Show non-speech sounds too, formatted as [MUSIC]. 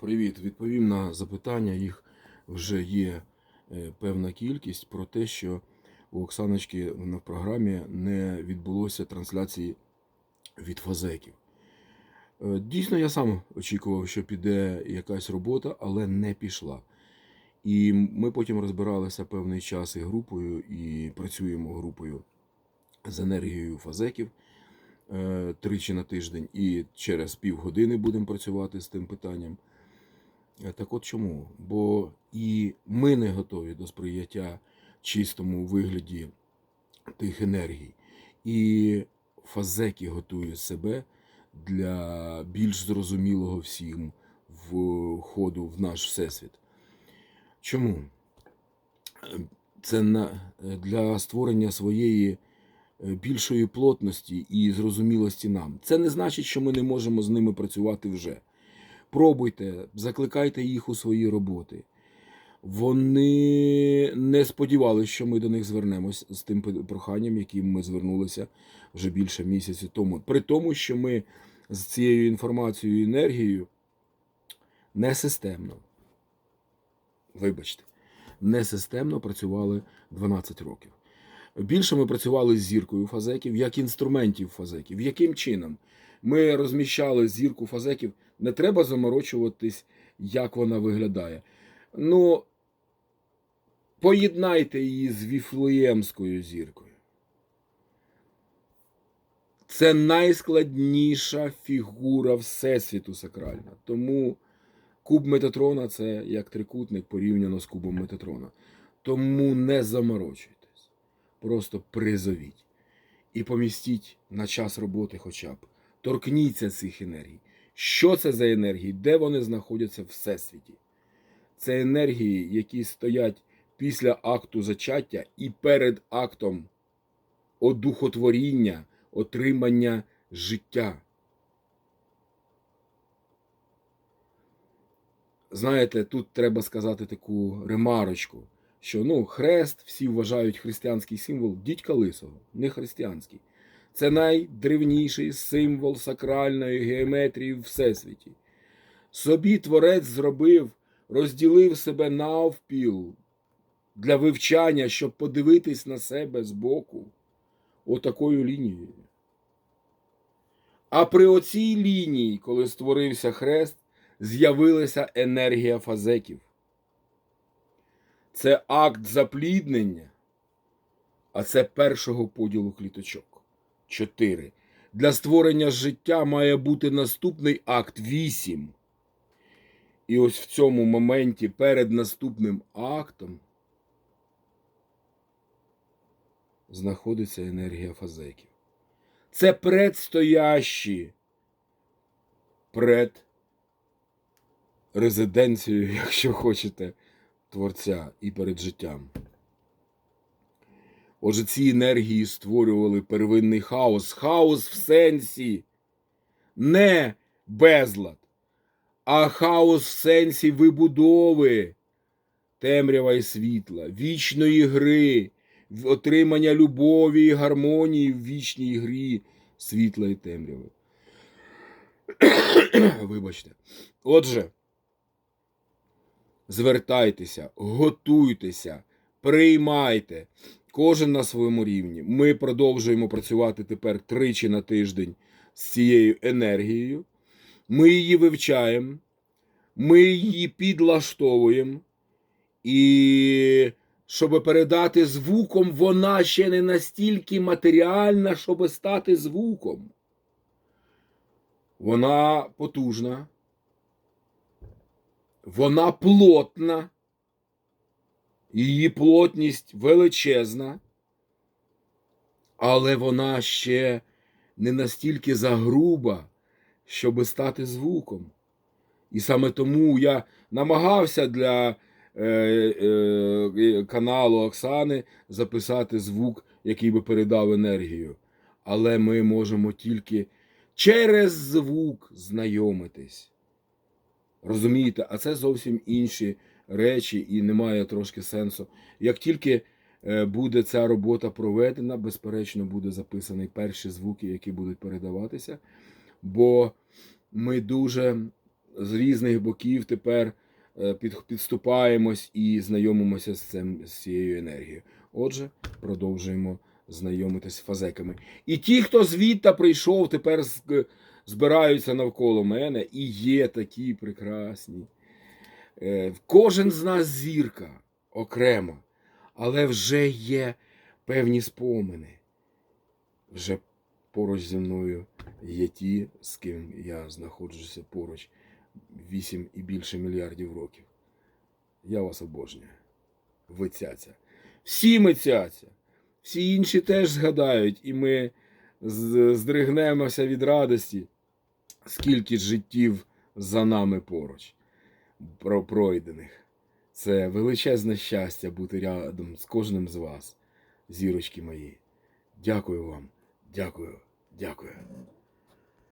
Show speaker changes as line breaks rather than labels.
Привіт, відповім на запитання. Їх вже є е, певна кількість про те, що у Оксаночки на програмі не відбулося трансляції від фазеків. Е, Дійсно, я сам очікував, що піде якась робота, але не пішла. І ми потім розбиралися певний час і групою, і працюємо групою з енергією фазеків е, тричі на тиждень, і через півгодини будемо працювати з тим питанням. Е, Так от чому? Бо і ми не готові до сприяття чистому вигляді тих енергій. І фазеки готує себе для більш зрозумілого всім входу в наш всесвіт. Чому? Е, Це на, для створення своєї е, більшої плотності і зрозумілості нам. Це не значить, що ми не можемо з ними працювати вже. Пробуйте, закликайте їх у свої роботи. Вони не сподівалися, що ми до них звернемось з тим проханням, яким ми звернулися вже більше місяця тому. При тому, що ми з цією інформацією і енергією не системно, вибачте, не системно працювали 12 років. Більше ми працювали з зіркою фазеків як інструментів фазеків. Яким чином? Ми розміщали зірку фазеків, не треба заморочуватись, як вона виглядає. Ну, поєднайте її з Віфлеємською зіркою. Це найскладніша фігура Всесвіту сакральна. Тому куб Метатрона це як трикутник порівняно з кубом Метатрона. Тому не заморочуйтесь. Просто призовіть і помістіть на час роботи хоча б. Торкніться цих енергій. Що це за енергії? Де вони знаходяться в всесвіті? Це енергії, які стоять після акту зачаття і перед актом одухотворіння, отримання життя. Знаєте, тут треба сказати таку ремарочку, що ну, хрест всі вважають християнський символ дідька лисого, не християнський. Це найдревніший символ сакральної геометрії в всесвіті. Собі творець зробив, розділив себе навпіл для вивчання, щоб подивитись на себе збоку отакою лінією. А при оцій лінії, коли створився хрест, з'явилася енергія фазеків. Це акт запліднення, а це першого поділу кліточок. 4. Для створення життя має бути наступний акт 8. І ось в цьому моменті перед наступним актом знаходиться енергія фазеків. Це предстоящі пред резиденцією, [LAUGHS] якщо хочете, творця і перед життям. Отже, ці енергії створювали первинний хаос. Хаос в сенсі не безлад, а хаос в сенсі вибудови темрява і світла, вічної гри, отримання любові і гармонії в вічній грі світла і темряви. [COUGHS] Вибачте. Отже, звертайтеся, готуйтеся, приймайте. Кожен на своєму рівні. Ми продовжуємо працювати тепер тричі на тиждень з цією енергією. Ми її вивчаємо, ми її підлаштовуємо. І щоб передати звуком, вона ще не настільки матеріальна, щоб стати звуком. Вона потужна, вона плотна. Її плотність величезна, але вона ще не настільки загруба, щоб стати звуком. І саме тому я намагався для е, е, каналу Оксани записати звук, який би передав енергію. Але ми можемо тільки через звук знайомитись. Розумієте, а це зовсім інші речі і немає трошки сенсу. Як тільки е, буде ця робота проведена, безперечно, буде записані перші звуки, які будуть передаватися. Бо ми дуже з різних боків тепер е, підступаємось і знайомимося з, цим, з цією енергією. Отже, продовжуємо знайомитись з фазеками. І ті, хто звідти прийшов, тепер з- збираються навколо мене, і є такі прекрасні. Е, Кожен з нас зірка окремо, але вже є певні спомини. Вже поруч зі мною є ті, з ким я знаходжуся поруч 8 і більше мільярдів років. Я вас обожнюю. Ви цяця. Всі ми цяця. Всі інші теж згадають, і ми здригнемося від радості, скільки життів за нами поруч пройдених. Це величезне щастя бути рядом з кожним з вас, зірочки мої. Дякую вам, дякую, дякую.